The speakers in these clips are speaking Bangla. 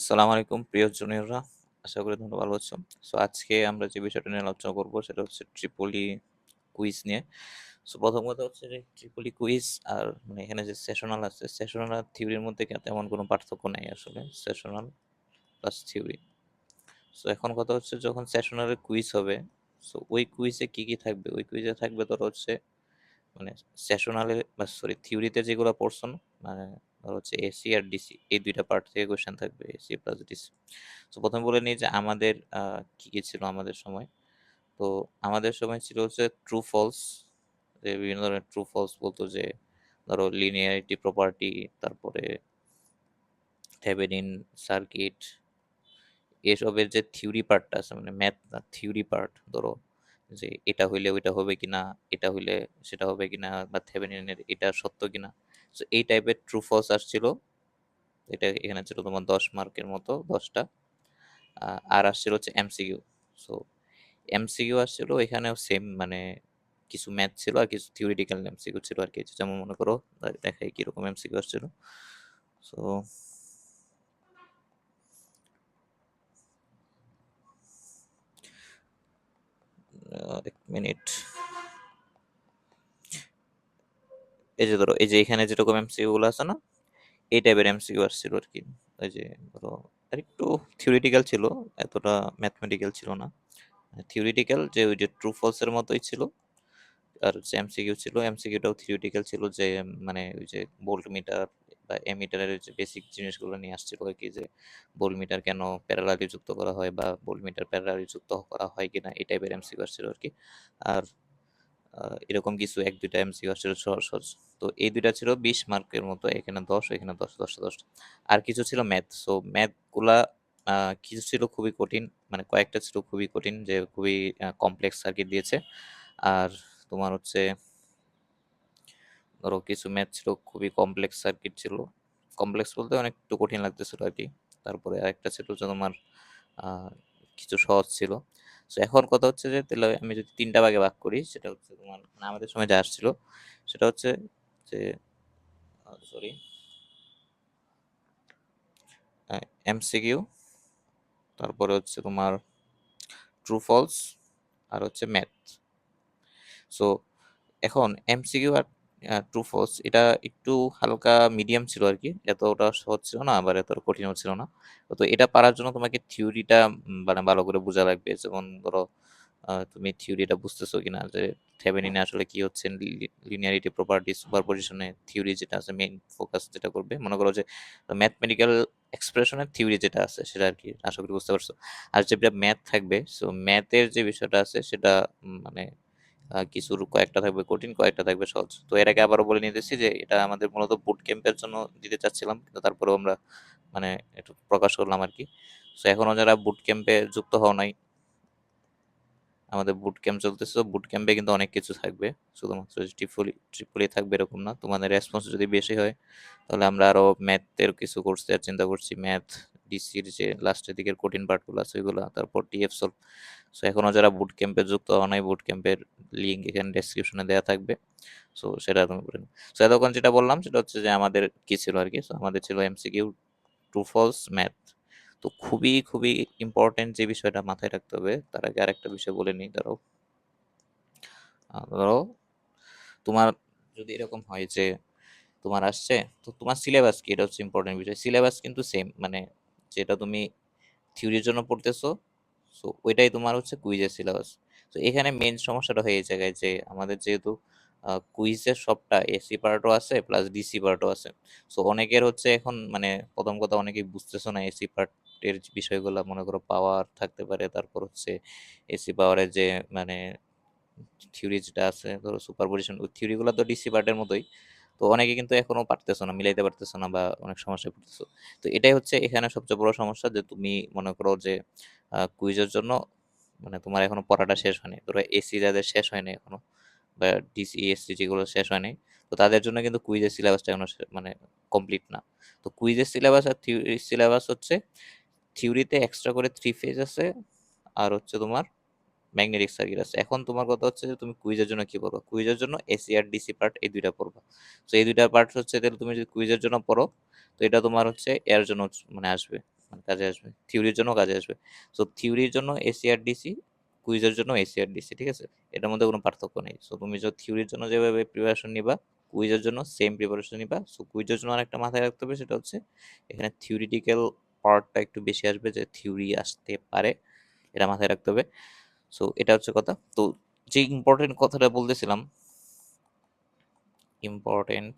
আসসালামু আলাইকুম, প্রিয় জুনিয়ররা। আশা করি তোমরা ভালো আছো। সো আজকে আমরা যে বিষয়টা নিয়ে আলোচনা করব, সেটা হচ্ছে ট্রিপলি কুইজ নিয়ে। সো প্রথম কথা হচ্ছে যে ট্রিপলি কুইজ আর মানে এখানে যে সেশনাল আছে সেশনাল আর থিওরির মধ্যে তেমন কোনো পার্থক্য নেই আসলে? সেশনাল প্লাস থিওরি সো এখন কথা হচ্ছে যখন সেশনালের কুইজ হবে সো ওই কুইজে কি কি থাকবে? ওই কুইজে থাকবে ধরো হচ্ছে মানে সেশনালে বা সরি থিওরিতে যেগুলো পড়ছো মানে হচ্ছে এসি আর ডিসি এই দুইটা পার্ট থেকে কোশ্চেন থাকবে এসি প্লাস ডিসি তো প্রথমে বলে নিই যে আমাদের কি কি ছিল আমাদের সময়? তো আমাদের সময় ছিল হচ্ছে ট্রু ফলস যে বিভিন্ন ধরনের ট্রু ফলস বলতো যে ধরো লিনিয়ারিটি প্রপার্টি তারপরে থেভেনিন সার্কিট এসবের যে থিওরি পার্টটা আছে মানে ম্যাথ না থিওরি পার্ট ধরো যে এটা হইলে ওইটা হবে কিনা, এটা হইলে সেটা হবে কিনা, বা থেভেনিনের এটা সত্য কিনা সো এই টাইপের ট্রু ফলস আসছিল। এটা এখানে ছিল তোমার দশ মার্কের মতো, দশটা। আর আসছিল হচ্ছে এমসিকিউ সো এমসিকিউ আসছিল, এখানেও সেম মানে কিছু ম্যাথ ছিল আর কিছু থিওরিটিক্যাল এমসিকিউ ছিল আর কি। যেমন মনে করো দেখাই কীরকম এমসিকিউ আসছিল। সো এক মিনিট এই যে ধরো, এই যে এখানে যেরকম এমসিকিউ গুলো আছে না, এই টাইপের এমসিকিউ আসছিল আর কি ওই যে ধরো, আর একটু থিওরিটিক্যাল ছিল, এতটা ম্যাথমেটিক্যাল ছিল না। থিওরিটিক্যাল যে ওই যে ট্রু ফলসের মতোই ছিল, আর যে এমসিকিউ ছিল এমসিকিউটাও থিওরিটিক্যাল ছিল যে মানে ওই যে ভোল্ট মিটার বা এমিটারের যে বেসিক জিনিসগুলো নিয়ে আসছিল আর কি যে ভোল্ট মিটার কেন প্যারালালি যুক্ত করা হয় বা ভোল্ট মিটার প্যারালালি যুক্ত করা হয় কিনা, এই টাইপের এমসিকিউ আসছিল আর কি আর এরকম কিছু এক, দুইটা এমসিকিউ আসছিল সহজ সহজ। তো এই দুইটা ছিল বিশ মার্কের মতো, এখানে দশ এখানে দশ দশ দশ। আর কিছু ছিল ম্যাথ সো ম্যাথগুলা কিছু ছিল খুবই কঠিন মানে কয়েকটা ছিল খুবই কঠিন, যে খুবই কমপ্লেক্স সার্কিট দিয়েছে। আর তোমার হচ্ছে, ধরো কিছু ম্যাথ ছিল খুবই কমপ্লেক্স সার্কিট ছিল। কমপ্লেক্স বলতে অনেক একটু কঠিন লাগতেছিল আর কি। তারপরে আরেকটা ছিল যে তোমার কিছু সহজ ছিল। তো এখন কথা হচ্ছে যে, তাহলে আমি যদি তিনটা ভাগে ভাগ করি, সেটা হচ্ছে তোমার মানে আমাদের সময় যা আসছিল, সেটা হচ্ছে যে সরি এমসিকিউ তারপরে হচ্ছে তোমার ট্রু ফলস আর হচ্ছে ম্যাথ সো এখন এমসিকিউ আর ট্রু ফলস এটা একটু হালকা মিডিয়াম ছিল আর কি এতটা সহজ ছিল না, আবার এত কঠিনও ছিল না। তো এটা পারার জন্য তোমাকে থিওরিটা মানে ভালো করে বোঝা লাগবে। যেমন ধরো তুমি থিওরিটা বুঝতেছো কিনা, যে থেভেনিনে আসলে কি হচ্ছে লিনিয়ারিটি প্রপার্টি সুপারপজিশনে থিওরি যেটা আছে মেইন ফোকাস যেটা করবে। মনে করো যে ম্যাথমেটিক্যাল এক্সপ্রেশনের থিওরি যেটা আছে, সেটা আর কি আশা করি বুঝতে পারছ। আর যেটা ম্যাথ থাকবে সো ম্যাথের যে বিষয়টা আছে, সেটা মানে কিছুর কয়েকটা থাকবে কঠিন, কয়েকটা থাকবে সহজ। তো এর আগে আবারও বলে নিতেছি যে, এটা আমাদের মূলত বুট ক্যাম্পের জন্য দিতে চাচ্ছিলাম, কিন্তু তারপরেও আমরা মানে একটু প্রকাশ করলাম আর কি তো এখনও যারা বুট ক্যাম্পে যুক্ত হও নাই, আমাদের বুট ক্যাম্প চলতেছে, তো বুট ক্যাম্পে কিন্তু অনেক কিছু থাকবে। শুধুমাত্র ট্রিপলি ট্রিপলি থাকবে এরকম না। তোমাদের রেসপন্স যদি বেশি হয়, তাহলে আমরা আরও ম্যাথের কিছু কোর্স দেওয়ার চিন্তা করছি। ম্যাথ ডিসির যে লাস্টের দিকের কঠিন পার্টগুলো আছে ওইগুলো, তারপর টিএফ সলভ সো এখনও যারা বুট ক্যাম্পে যুক্ত হওয়া নাই বুট ক্যাম্পের লিঙ্ক এখানে ডেসক্রিপশনে দেওয়া থাকবে। সো সেটা তুমি করে সো এতক্ষণ যেটা বললাম, সেটা হচ্ছে যে আমাদের কী ছিল আর কি? সো আমাদের ছিল এমসিকিউ টু ফলস ম্যাথ তো খুবই খুবই ইম্পর্টেন্ট যে বিষয়টা মাথায় রাখতে হবে, তার আগে আরেকটা বিষয় বলে নিই ধরো ধরো তোমার যদি এরকম হয় যে তোমার আসছে, তো তোমার সিলেবাস কি? এটা হচ্ছে ইম্পর্টেন্ট বিষয়। সিলেবাস কিন্তু সেম মানে যেটা তুমি থিওরির জন্য পড়তেছো, সো ওইটাই তোমার হচ্ছে কুইজের সিলেবাস। তো এখানে মেন সমস্যাটা হয়ে জায়গায় যে আমাদের যেহেতু কুইজের সবটা এসি পার্টও আছে প্লাস ডিসি পার্টও আছে। সো অনেকের হচ্ছে এখন মানে প্রথম কথা অনেকেই বুঝতেছো না এসি পার্টের বিষয়গুলো, মনে করো পাওয়ার থাকতে পারে, তারপর হচ্ছে এসি পাওয়ারের যে মানে থিওরি যেটা আছে, ধরো সুপারপজিশন ওই থিওরিগুলো তো ডিসি পার্টের মতোই। তো অনেকে কিন্তু এখনও পারতেছো না, মিলাইতে পারতেছো না বা অনেক সমস্যায় পড়তেছো। তো এটাই হচ্ছে এখানে সবচেয়ে বড় সমস্যা যে তুমি মনে করো যে কুইজের জন্য মানে তোমার এখনও পড়াটা শেষ হয়নি। ধরো এসি যাদের শেষ হয়নি এখনও বা ডিসি এসসি যেগুলো শেষ হয়নি, তো তাদের জন্য কিন্তু কুইজের সিলেবাসটা এখনও মানে কমপ্লিট না। তো কুইজের সিলেবাস আর থিওরি সিলেবাস হচ্ছে, থিওরিতে এক্সট্রা করে থ্রি ফেজ আছে, আর হচ্ছে তোমার ম্যাগনেটিক সার্কিট আছে এখন তোমার কথা হচ্ছে যে তুমি কুইজের জন্য কি পড়বা কুইজের জন্য এসি আর ডিসি পার্ট এই দুইটা পড়বা তো এই দুইটা পার্ট হচ্ছে তাহলে তুমি যদি কুইজের জন্য পড়ো তো এটা তোমার হচ্ছে এর জন্য মানে আসবে মানে কাজে আসবে থিওরির জন্য কাজে আসবে সো থিওরির জন্য এসি আর ডিসি কুইজের জন্য এসি আর ডিসি ঠিক আছে এটার মধ্যে কোনো পার্থক্য নেই সো তুমি যদি থিওরির জন্য যেভাবে প্রিপারেশন নিবা কুইজের জন্য সেম প্রিপারেশন নিবা সো কুইজের জন্য আরেকটা মাথায় রাখতে হবে সেটা হচ্ছে এখানে থিওরিটিক্যাল পার্টটা একটু বেশি আসবে যে থিওরি আসতে পারে এটা মাথায় রাখতে হবে সো এটা হচ্ছে কথা। তো যে ইম্পর্টেন্ট কথাটা বলতেছিলাম ইম্পর্টেন্ট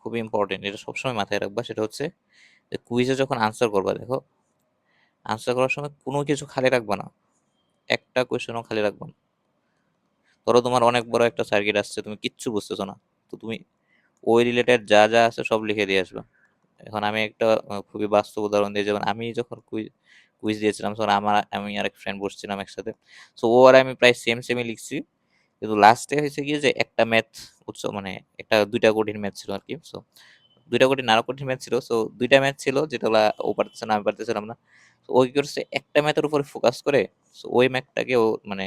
খুবই ইম্পর্টেন্ট এটা সবসময় মাথায় রাখবা, সেটা হচ্ছে যে কুইজে যখন আনসার করবা, দেখো আনসার করার সময় কোনো কিছু খালি রাখবা না। একটা কোয়েশনও খালি রাখবা না। ধরো তোমার অনেক বড় একটা সার্কিট আসছে, তুমি কিচ্ছু বুঝতেছো না। তো তুমি ওই রিলেটেড যা যা আছে সব লিখে দিয়ে আসবা। এখন আমি একটা খুবই বাস্তব উদাহরণ দিয়ে, যেমন আমি যখন কুইজ কুইজ দিয়েছিলাম। তখন আমার, আমি আর এক ফ্রেন্ড বসছিলাম একসাথে। সো ও আর আমি প্রায় সেম সেমই লিখছি। কিন্তু লাস্টে হয়েছে কি যে একটা ম্যাথ উৎস মানে একটা দুইটা কঠিন ম্যাথ ছিল আর কি। সো দুইটা কঠিন আরও কঠিন ম্যাথ ছিল। সো দুইটা ম্যাথ ছিল, যেটা ও পারতেছে না, আমি পারতেছিলাম না। তো ও কি করছে, একটা ম্যাথের উপরে ফোকাস করে সো ওই ম্যাথটাকে ও মানে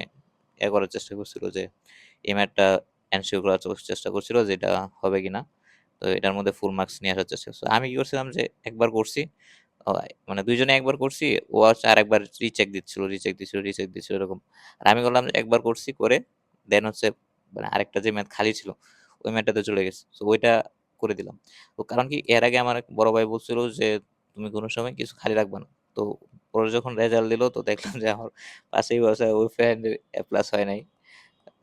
এ করার চেষ্টা করছিল যে, এই ম্যাথটা অ্যানসিওর করার চেষ্টা করছিল যেটা হবে কিনা। তো এটার মধ্যে ফুল মার্কস নিয়ে আসার চেষ্টা করছে। আমি কি করছিলাম যে, একবার করছি মানে দুইজনে একবার করছি, ও হচ্ছে আর একবার রিচেক দিচ্ছিল রিচেক দিচ্ছিল রিচেক দিচ্ছিল, এরকম। আর আমি করলাম যে একবার করছি করে দেন হচ্ছে মানে আরেকটা যে ম্যাথ খালি ছিল, ওই ম্যাথটাতে চলে গেছে। তো ওইটা করে দিলাম। তো কারণ কি, এর আগে আমার বড় ভাই বলছিল যে, তুমি কোনো সময় কিছু খালি রাখবে না। তো পরে যখন রেজাল্ট দিল, তো দেখলাম যে আমার পাশেই বসে ওই ফ্রেন্ড এ প্লাস হয় নাই।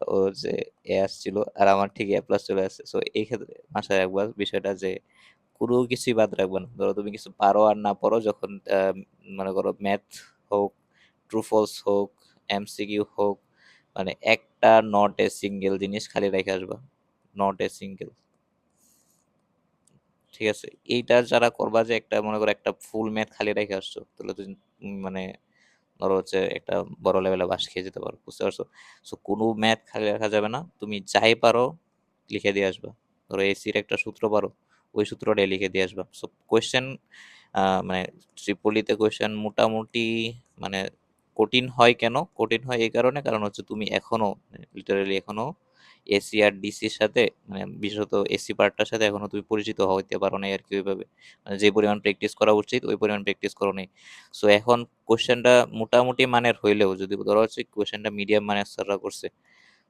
ও যে এ আসছিল, আর আমার ঠিক এ প্লাস চলে আসছে। সো এই ক্ষেত্রে মাসায় একবার বিষয়টা যে কোনো কিছুই বাদ রাখবে না। ধরো তুমি কিছু পারো আর না পারো, যখন মনে করো ম্যাথ হোক ট্রু ফলস হোক এমসিকিউ হোক মানে একটা নট এ সিঙ্গেল জিনিস খালি রেখে আসবা। নট এ সিঙ্গেল ঠিক আছে? এইটা যারা করবা যে একটা, মনে করো একটা ফুল ম্যাথ খালি রেখে আসছো, তাহলে তুমি মানে ধরো হচ্ছে একটা বড় লেভেলে বাস খেয়ে যেতে পারো, বুঝতে পারছ? সো কোনো ম্যাথ খালি রাখা যাবে না। তুমি যাই পারো, লিখে দিয়ে আসবা। ধরো এসির একটা সূত্র পারো ওই সূত্রটাই লিখে দিয়ে আসবা। সো কোয়েশ্চেন মানে ট্রিপলিতে কোয়েশ্চেন মোটামুটি মানে কঠিন হয় কেন? কঠিন হয় এই কারণে, কারণ হচ্ছে তুমি এখনও লিটারালি এখনও এসি আর ডিসির সাথে মানে বিশেষত এসি পার্টটার সাথে এখনও তুমি পরিচিত হইতে পারো নাই আর কি ওইভাবে। মানে যে পরিমাণ প্র্যাকটিস করা উচিত, ওই পরিমাণ প্র্যাকটিস করো নেই। সো এখন কোশ্চেনটা মোটামুটি মানের হইলেও, যদি ধরা হচ্ছে কোশ্চেনটা মিডিয়াম মানের স্যাররা করছে।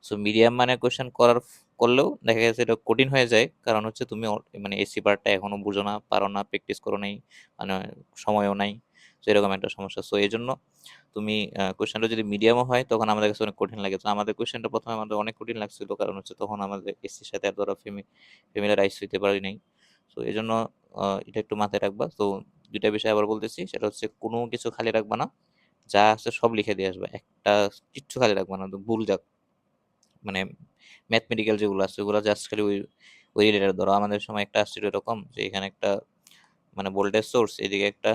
সো মিডিয়াম মানের কোশ্চেন করার করলেও দেখা গেছে এটা কঠিন হয়ে যায়। কারণ হচ্ছে তুমি মানে এসি পার্টটা এখনও বুঝো না, পারো না প্র্যাকটিস করো নাই মানে সময়ও নাই। তো এরকম একটা সমস্যা। সো এই জন্য তুমি কোয়েশ্চেনটা যদি মিডিয়ামও হয়, তখন আমাদের কাছে অনেক কঠিন লাগে। তো আমাদের কোশ্চেনটা প্রথমে আমাদের অনেক কঠিন লাগছিল, কারণ হচ্ছে তখন আমাদের এসির সাথে এতটা ফেমি ফেমিলারাইজ হইতে পারি নাই। সো এই জন্য এটা একটু মাথায় রাখবা। তো দুইটা বিষয় আবার বলতেছি, সেটা হচ্ছে কোনো কিছু খালি রাখবা না। যা আছে সব লিখে দিয়ে আসবে। একটা কিচ্ছু খালি রাখবা না ভুল যাক মানে ম্যাথমেটিক্যাল যেগুলো আছে, ওগুলো জাস্ট খালি ওই ওই রিলেটেড ধরো। আমাদের সময় একটা আসছিল এরকম যে এখানে একটা মানে ভোল্টেজ সোর্স এদিকে একটা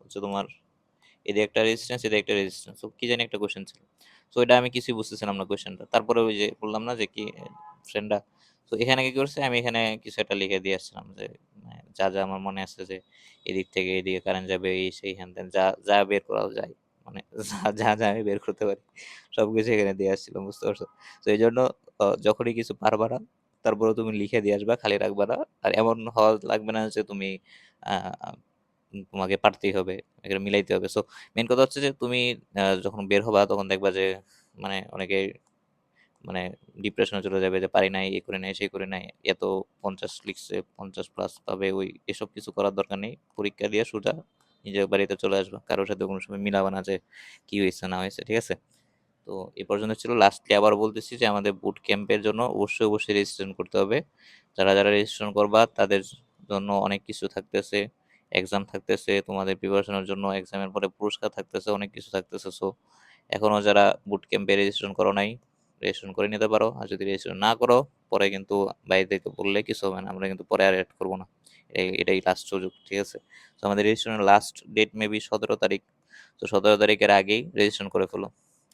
হচ্ছে তোমার, এদিকে একটা রেজিস্ট্যান্স এদিকে একটা রেজিস্ট্যান্স তো কি জানি একটা কোশ্চেন ছিল। তো এটা আমি কিছুই বুঝতেছিলাম না কোশ্চেনটা তারপরে ওই যে বললাম না যে কি ফ্রেন্ডরা তো এখানে কি করছে, আমি এখানে কিছু একটা লিখে দিয়ে আসছিলাম যে মানে যা যা আমার মনে আছে যে, এদিক থেকে এদিকে কারেন্ট যাবে, এই সেই হ্যান যা যা বের করা যায়। মানে যা যা আমি বের করতে পারি। সব কিছু এখানে দিয়ে আসছিলাম, বুঝতে পারছ? তো এই জন্য যখনই কিছু পারবা না তারপরে তুমি লিখে দিয়ে আসবা, খালি রাখবা না। আর এমন হওয়া লাগবে না যে তুমি তোমাকে পারতেই হবে এগুলো মিলাইতে হবে। সো মেন কথা হচ্ছে যে তুমি যখন বের হবা, তখন দেখবা যে মানে অনেকে মানে ডিপ্রেশনে চলে যাবে যে, পারি নাই, এ করে নাই সেই করে নাই, এত পঞ্চাশ লিখছে, পঞ্চাশ প্লাস পাবে ওই এসব কিছু করার দরকার নেই। পরীক্ষা দিয়ে সোজা নিজের বাড়িতে চলে আসব। কারোর সাথে কোনো সময় মিলাবা না যে কি হয়েছে, না হয়েছে, ঠিক আছে? তো এ পর্যন্ত ছিল। লাস্টলি আবার বলতেছি যে আমাদের বুট ক্যাম্পের জন্য অবশ্যই অবশ্যই রেজিস্ট্রেশন করতে হবে। যারা যারা রেজিস্ট্রেশন করবা, তাদের জন্য অনেক কিছু থাকতেছে। এক্সাম থাকতেছে, তোমাদের প্রিপারেশনের জন্য এক্সামের পরে পুরস্কার থাকতেছে, অনেক কিছু থাকতেছে। সো এখনও যারা বুট ক্যাম্পে রেজিস্ট্রেশন করো নাই রেজিস্ট্রেশন করে নিতে পারো। আর যদি রেজিস্ট্রেশন না করো, পরে কিন্তু বাইরে থেকে বললে কিছু হবে না। আমরা কিন্তু পরে আর অ্যাড করব না। এটাই লাস্ট সুযোগ, ঠিক আছে? তো আমাদের রেজিস্ট্রেশনের লাস্ট ডেট মেবি সতেরো তারিখ। তো সতেরো তারিখের আগেই রেজিস্ট্রেশন করে ফেলো,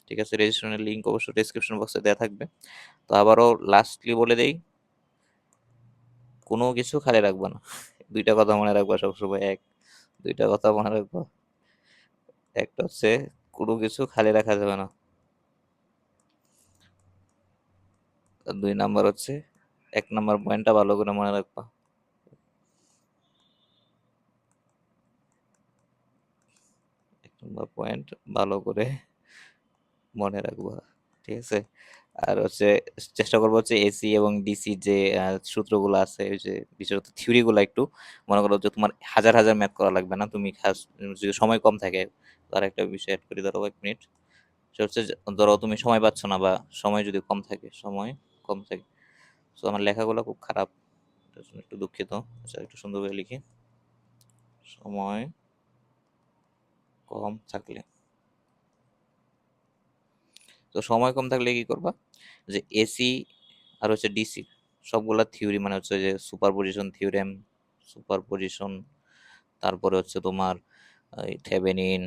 ঠিক আছে? রেজিস্ট্রেশনের লিঙ্ক অবশ্যই ডেসক্রিপশন বক্সে দেওয়া থাকবে। তো আবারও লাস্টলি বলে দেই, কোনো কিছু খালি রাখবা না। দুইটা কথা মনে রাখবা, সবসময় এক। দুইটা কথা মনে রাখব, একটা হচ্ছে কোনো কিছু খালি রাখা যাবে না। দুই নাম্বার হচ্ছে, এক নাম্বার পয়েন্টটা ভালো করে মনে রাখবা। তোমরা পয়েন্ট ভালো করে মনে রাখব, ঠিক আছে? আর হচ্ছে চেষ্টা করব হচ্ছে এসি এবং ডিসি যে সূত্রগুলো আছে, ওই যে বিশেষত থিওরিগুলো একটু মনে করো যে তোমার হাজার হাজার ম্যাথ করা লাগবে না, তুমি খাস, যদি সময় কম থাকে, তার একটা বিষয় অ্যাড করে ধরো এক মিনিট হচ্ছে ধরো তুমি সময় পাচ্ছ না বা সময় যদি কম থাকে, সময় কম থাকে, তো আমার লেখাগুলো খুব খারাপ একটু দুঃখিত। আচ্ছা একটু সুন্দরভাবে লিখি। সময় কম থাকলে। তো সময় কম থাকলে কি করবা? যে এসি আর হচ্ছে ডিসি সবগুলা থিওরি মানে হচ্ছে যে সুপারপজিশন থিওরেম সুপারপজিশন তারপরে হচ্ছে তোমার থেভেনিন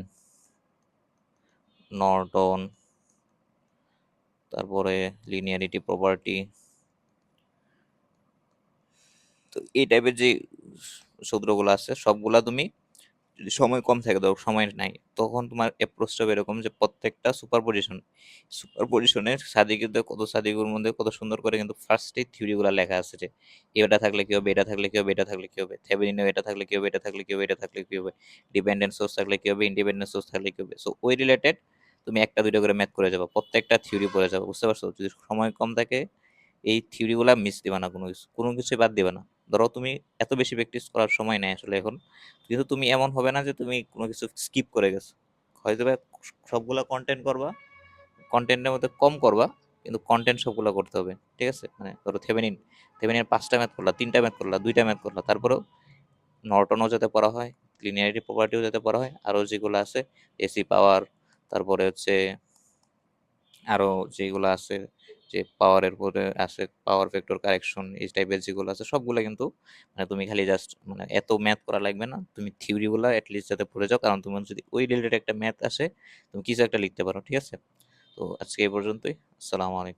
নর্টন তারপরে লিনিয়ারিটি প্রপার্টি তো এই টাইপের যে সূত্রগুলো আছে, সবগুলা তুমি সময় কম থাকে, ধরো সময় নাই, তখন তোমার অ্যাপ্রোচটা এরকম যে প্রত্যেকটা সুপারপজিশন সুপারপজিশনের সাদিকের কত সাদিকের মধ্যে কত সুন্দর করে কিন্তু ফার্স্টে থিওরিগুলো লেখা আছে যে এটা থাকলে কি হবে, এটা থাকলে কি হবে, এটা থাকলে কি হবে থেভেনিনে এটা থাকলে কি হবে, এটা থাকলে কি হবে, এটা থাকলে কি হবে ডিপেন্ডেন্ট সোর্স থাকলে কি হবে ইন্ডিপেন্ডেন্ট সোর্স থাকলে কি হবে সো ওই রিলেটেড তুমি একটা দুইটা করে ম্যাথ করে যাবে, প্রত্যেকটা থিওরি পড়ে যাবে, বুঝতে পারছ? যদি সময় কম থাকে, এই থিওরিগুলা মিস দিবা না, কোনো কিছু, কোনো কিছুই বাদ দিবা না। ধরো তুমি এত বেশি প্র্যাকটিস করার সময় নেই আসলে এখন। কিন্তু তুমি এমন হবে না যে তুমি কোনো কিছু স্কিপ করে গেছো। হয়তো সবগুলা কন্টেন্ট করবা কন্টেন্টের মধ্যে কম করবা, কিন্তু কন্টেন্ট সবগুলো করতে হবে, ঠিক আছে? মানে ধরো থেভেনিন থেভেনিনের পাঁচটা ম্যাথ করলা, তিনটা ম্যাথ করলা, দুইটা ম্যাথ করলা, তারপরেও নর্টনও যাতে পড়া হয় লিনিয়ারিটি প্রপার্টিও যাতে পড়া হয় আরও যেগুলো আছে এসি পাওয়ার তারপরে হচ্ছে আরও যেগুলো আছে যে পাওয়ারের পরে আছে পাওয়ার ফ্যাক্টর কারেকশন এই টাইপের যেগুলো আছে, সবগুলো কিন্তু মানে তুমি খালি জাস্ট মানে এত ম্যাথ করা লাগবে না। তুমি থিওরিগুলো অ্যাটলিস্ট যাতে পড়ে যাও, কারণ তোমার যদি ওই রিলেটেড একটা ম্যাথ আসে, তুমি কিছু একটা লিখতে পারো, ঠিক আছে? তো আজকে এই পর্যন্তই। আসসালামু আলাইকুম।